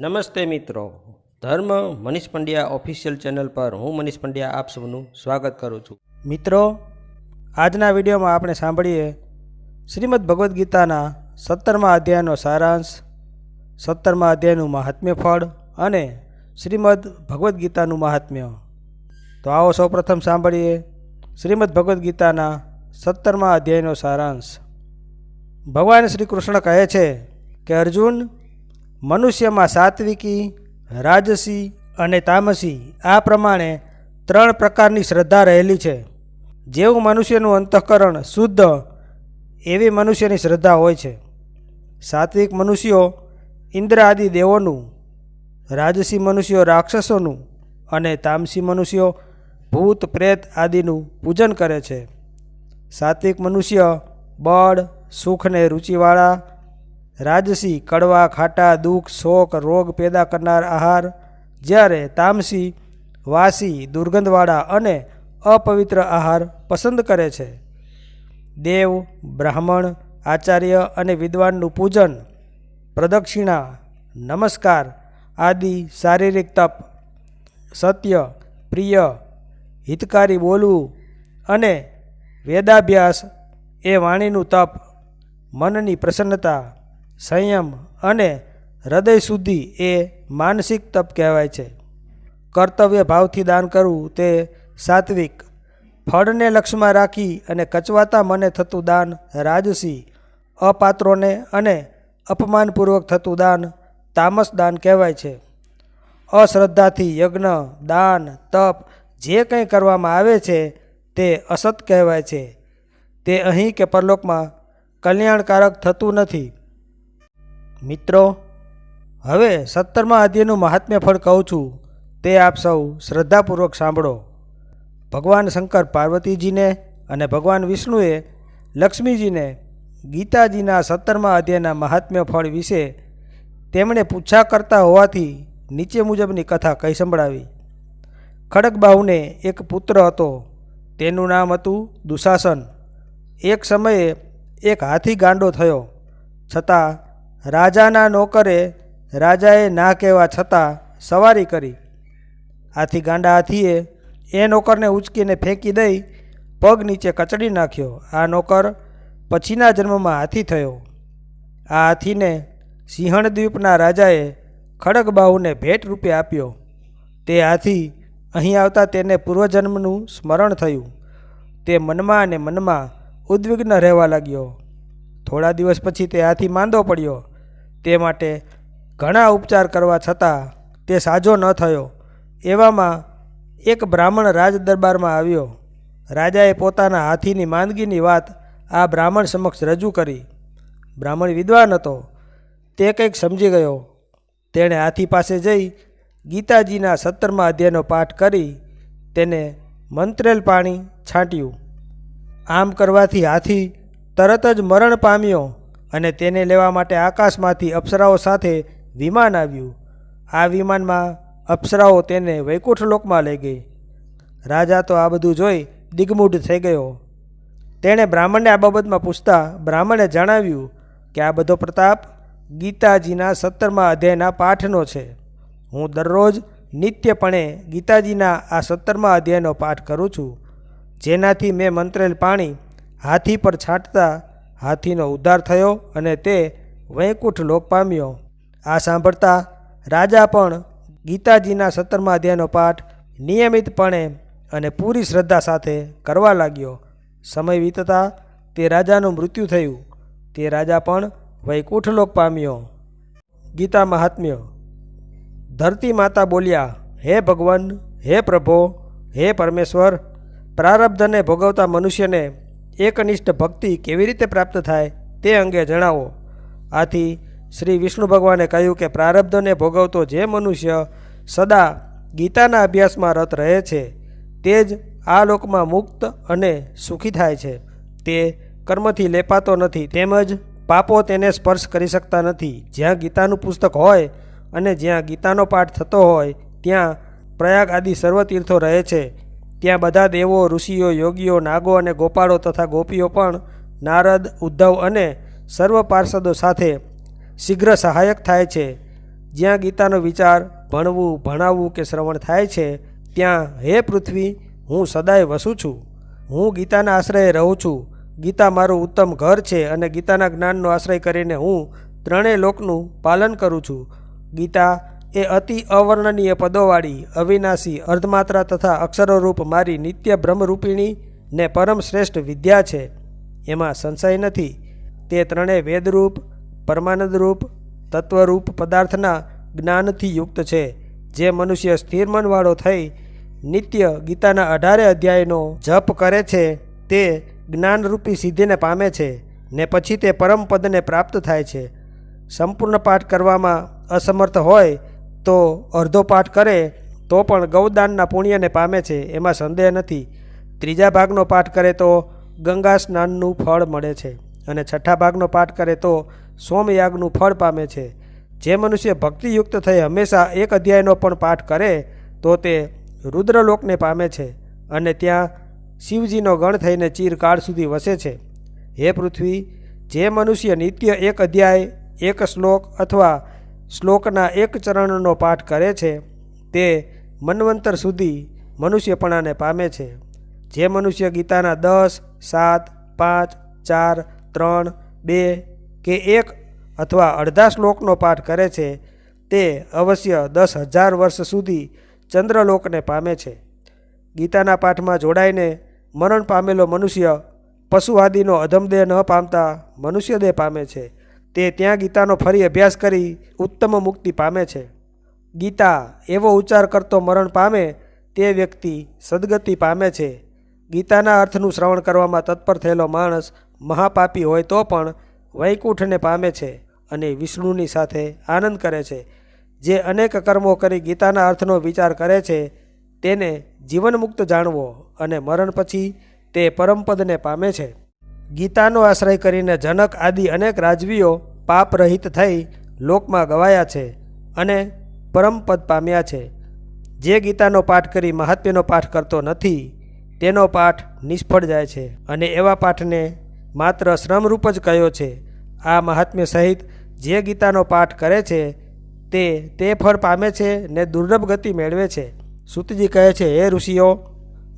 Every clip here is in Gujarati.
નમસ્તે મિત્રો. ધર્મ મનીષ પંડ્યા ઓફિશિયલ ચેનલ પર હું મનીષ પંડ્યા આપ સૌનું સ્વાગત કરું છું. મિત્રો, આજના વિડીયોમાં આપણે સાંભળીએ શ્રીમદ ભગવદ્ ગીતાના સત્તરમા અધ્યાયનો સારાંશ, સત્તરમા અધ્યાયનું મહાત્મ્ય ફળ અને શ્રીમદ ભગવદ્ ગીતાનું મહાત્મ્ય. તો આવો સૌપ્રથમ સાંભળીએ શ્રીમદ ભગવદ્ ગીતાના સત્તરમા અધ્યાયનો સારાંશ. ભગવાન શ્રી કૃષ્ણ કહે છે કે, અર્જુન મનુષ્યમાં સાત્વિકી, રાજસી અને તામસી આ પ્રમાણે ત્રણ પ્રકારની શ્રદ્ધા રહેલી છે. જેવું મનુષ્યનું અંતઃકરણ શુદ્ધ, એવી મનુષ્યની શ્રદ્ધા હોય છે. સાત્વિક મનુષ્યો ઇન્દ્ર દેવોનું, રાજસી મનુષ્યો રાક્ષસોનું અને તામસી મનુષ્યો ભૂત, પ્રેત આદિનું પૂજન કરે છે. સાત્વિક મનુષ્ય બળ, સુખને રુચિવાળા રાજસી, કડવા, ખાટા, દુઃખ, શોક, રોગ પેદા કરનાર આહાર, જ્યારે તામસી, વાસી, દુર્ગંધવાળા અને અપવિત્ર આહાર પસંદ કરે છે. દેવ, બ્રાહ્મણ, આચાર્ય અને વિદ્વાનનું પૂજન, પ્રદક્ષિણા, નમસ્કાર આદિ શારીરિક તપ, સત્ય, પ્રિય, હિતકારી બોલવું અને વેદાભ્યાસ એ વાણીનું તપ, મનની પ્રસન્નતા સંયમ અને હૃદય શુદ્ધિ એ માનસિક તપ કહેવાય છે. કર્તવ્ય ભાવથી દાન કરવું તે સાત્વિક. ફળને લક્ષ્યમાં રાખી અને કચવાતા મને થતું દાન રાજસી. અપાત્રોને અને અપમાનપૂર્વક થતું દાન તામસ દાન કહેવાય છે. અશ્રદ્ધાથી યજ્ઞ, દાન, તપ જે કંઈ કરવામાં આવે છે તે અસત કહેવાય છે. તે અહીં કે પરલોકમાં કલ્યાણકારક થતું નથી. મિત્રો, હવે સત્તરમા અધ્યયનું મહાત્મ્ય ફળ કહું છું. તે આપ સૌ શ્રદ્ધાપૂર્વક સાંભળો. ભગવાન શંકર પાર્વતીજીને અને ભગવાન વિષ્ણુએ લક્ષ્મીજીને ગીતાજીના સત્તરમા અધ્યાયના મહાત્મ્ય ફળ વિશે તેમણે પૂછા કરતા હોવાથી નીચે મુજબની કથા કહી સંભળાવી. ખડગબાહુને એક પુત્ર હતો. તેનું નામ હતું દુશાસન. એક સમયે એક હાથી ગાંડો થયો. છતાં રાજાના નોકરે રાજાએ ના કહેવા છતાં સવારી કરી. આથી ગાંડા હાથીએ એ નોકરને ઉચકીને ફેંકી દઈ પગ નીચે કચડી નાખ્યો. આ નોકર પછીના જન્મમાં હાથી થયો. આ હાથીને સિંહણ દ્વીપના રાજાએ ખડગબાહુને ભેટ રૂપે આપ્યો. તે હાથી અહીં આવતા તેને પૂર્વજન્મનું સ્મરણ થયું. તે મનમાં અને મનમાં ઉદ્વિગ્ન રહેવા લાગ્યો. થોડા દિવસ પછી તે હાથી માંદો પડ્યો. તે માટે ઘણા ઉપચાર કરવા છતાં તે સાજો ન થયો. એવામાં એક બ્રાહ્મણ રાજ દરબારમાં આવ્યો. રાજાએ પોતાના હાથીની માંદગીની વાત આ બ્રાહ્મણ સમક્ષ રજૂ કરી. બ્રાહ્મણ વિદ્વાન હતો. તે કંઈક સમજી ગયો. તેણે હાથી પાસે જઈ ગીતાજીના સત્તરમા અધ્યાયનો પાઠ કરી તેને મંત્રેલ પાણી છાંટ્યું. આમ કરવાથી હાથી તરત જ મરણ પામ્યો. અને તેને લેવા માટે આકાશમાંથી અપ્સરાઓ સાથે વિમાન આવ્યું. આ વિમાનમાં અપ્સરાઓ તેને વૈકુંઠ લોકમાં લઈ ગઈ. રાજા તો આ બધું જોઈ દિગ્મૂઢ થઈ ગયો. તેણે બ્રાહ્મણને આ બાબતમાં પૂછતા બ્રાહ્મણે જણાવ્યું કે આ બધો પ્રતાપ ગીતાજીના સત્તરમા અધ્યાયના પાઠનો છે. હું દરરોજ નિત્યપણે ગીતાજીના આ સત્તરમા અધ્યાયનો પાઠ કરું છું. જેનાથી મેં મંત્રેલ પાણી હાથી પર છાંટતા હાથીનો ઉદ્ધાર થયો અને તે વૈકુંઠ લોક પામ્યો. આ સાંભળતા રાજા પણ ગીતાજીના સત્તરમા અધ્યાયનો પાઠ નિયમિતપણે અને પૂરી શ્રદ્ધા સાથે કરવા લાગ્યો. સમય વીતતા તે રાજાનું મૃત્યુ થયું. તે રાજા પણ વૈકુંઠ લોક પામ્યો. ગીતા મહાત્મ્ય, ધરતી માતા બોલ્યા, હે ભગવાન, હે પ્રભો, હે પરમેશ્વર, પ્રારબ્ધને ભોગવતા મનુષ્યને એકનિષ્ઠ ભક્તિ કેવી રીતે પ્રાપ્ત થાય તે અંગે જણાવો. આથી શ્રી વિષ્ણુ ભગવાને કહ્યું કે પ્રારબ્ધને ભોગવતો જે મનુષ્ય સદા ગીતાના અભ્યાસમાં રત રહે છે, તે જ આ લોકમાં મુક્ત અને સુખી થાય છે. તે કર્મથી લેપાતો નથી, તેમજ પાપો તેને સ્પર્શ કરી શકતા નથી. જ્યાં ગીતાનું પુસ્તક હોય અને જ્યાં ગીતાનો પાઠ થતો હોય, ત્યાં પ્રયાગ આદિ સર્વ તીર્થો રહે છે. ત્યાં બધા દેવો, ઋષિઓ, યોગીઓ, નાગો અને ગોપાળો તથા ગોપીઓ પણ નારદ, ઉદ્ધવ અને સર્વ પાર્ષદો સાથે શીઘ્ર સહાયક થાય છે. જ્યાં ગીતાનો વિચાર ભણવું, ભણાવવું કે શ્રવણ થાય છે, ત્યાં, હે પૃથ્વી, હું સદાય વસું છું. હું ગીતાના આશ્રયે રહું છું. ગીતા મારું ઉત્તમ ઘર છે અને ગીતાના જ્ઞાનનો આશ્રય કરીને હું ત્રણેય લોકનું પાલન કરું છું. ગીતા એ અતિ અવર્ણનીય પદોવાળી, અવિનાશી, અર્ધમાત્રા તથા અક્ષરોરૂપ મારી નિત્ય બ્રહ્મરૂપિણી ને પરમ શ્રેષ્ઠ વિદ્યા છે. એમાં સંશય નથી. તે ત્રણેય વેદરૂપ, પરમાનંદરૂપ, તત્વરૂપ પદાર્થના જ્ઞાનથી યુક્ત છે. જે મનુષ્ય સ્થિર મનવાળો થઈ નિત્ય ગીતાના અઢારે અધ્યાયનો જપ કરે છે, તે જ્ઞાનરૂપી સિદ્ધિને પામે છે ને પછી તે પરમ પદને પ્રાપ્ત થાય છે. સંપૂર્ણ પાઠ કરવામાં અસમર્થ હોય તો અડધો પાઠ કરે, તો પણ ગૌદાનના પુણ્યને પામે છે, એમાં સંદેહ નથી. ત્રીજા ભાગનો પાઠ કરે તો ગંગા સ્નાનનું ફળ મળે છે અને છઠ્ઠા ભાગનો પાઠ કરે તો સોમયાગનું ફળ પામે છે. જે મનુષ્ય ભક્તિયુક્ત થઈ હંમેશા એક અધ્યાયનો પણ પાઠ કરે, તો તે રુદ્રલોકને પામે છે અને ત્યાં શિવજીનો ગણ થઈને ચીરકાળ સુધી વસે છે. હે પૃથ્વી, જે મનુષ્ય નિત્ય એક અધ્યાય, એક શ્લોક અથવા શ્લોકના એક ચરણનો પાઠ કરે છે, તે મન્વંતર સુધી મનુષ્યપણાને પામે છે. જે મનુષ્ય ગીતાના દસ, સાત, પાંચ, ચાર, ત્રણ, બે કે એક અથવા અડધા શ્લોકનો પાઠ કરે છે, તે અવશ્ય દસ હજાર વર્ષ સુધી ચંદ્રલોકને પામે છે. ગીતાના પાઠમાં જોડાઈને મરણ પામેલો મનુષ્ય પશુ આદિનો અધમદેહ ન પામતા મનુષ્યદેહ પામે છે. તે ત્યાં ગીતાનો ફરી અભ્યાસ કરી ઉત્તમ મુક્તિ પામે છે. ગીતા એવો ઉચ્ચાર કરતો મરણ પામે તે વ્યક્તિ સદગતિ પામે છે. ગીતાના અર્થનું શ્રવણ કરવામાં તત્પર થયેલો માણસ મહાપાપી હોય તો પણ વૈકુંઠને પામે છે અને વિષ્ણુની સાથે આનંદ કરે છે. જે અનેક કર્મો કરી ગીતાના અર્થનો વિચાર કરે છે, તેને જીવનમુક્ત જાણવો અને મરણ પછી તે પરમપદને પામે છે. ગીતાનો આશ્રય કરીને જનક, આદિ અનેક રાજવીઓ પાપરહિત થઈ લોકમાં ગવાયા છે અને પરમપદ પામ્યા છે. જે ગીતાનો પાઠ કરી મહાત્મ્યનો પાઠ કરતો નથી, તેનો પાઠ નિષ્ફળ જાય છે અને એવા પાઠને માત્ર શ્રમરૂપ જ કયો છે. આ મહાત્મ્ય સહિત જે ગીતાનો પાઠ કરે છે, તે તે ફળ પામે છે ને દુર્લભ ગતિ મેળવે છે. સુતજી કહે છે, હે ઋષિઓ,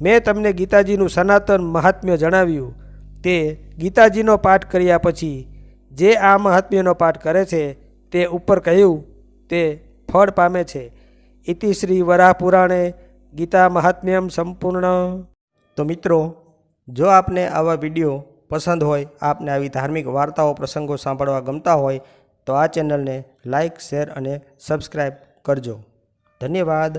મેં તમને ગીતાજીનું સનાતન મહાત્મ્ય જણાવ્યું. તે ગીતાજીનો પાઠ કર્યા પછી જે આ મહાત્મ્યનો પાઠ કરે છે તે ઉપર કહ્યું, તે ફળ પામે છે. ઇતિ શ્રી વરાહ પુરાણે ગીતા મહાત્મ્યમ સંપૂર્ણ. તો મિત્રો, જો આપને આવા વીડિયો પસંદ હોય, આપને આવી ધાર્મિક વાર્તાઓ, પ્રસંગો સાંભળવા ગમતા હોય, તો આ ચેનલને લાઇક શેર અને સબસ્ક્રાઈબ કરજો. ધન્યવાદ.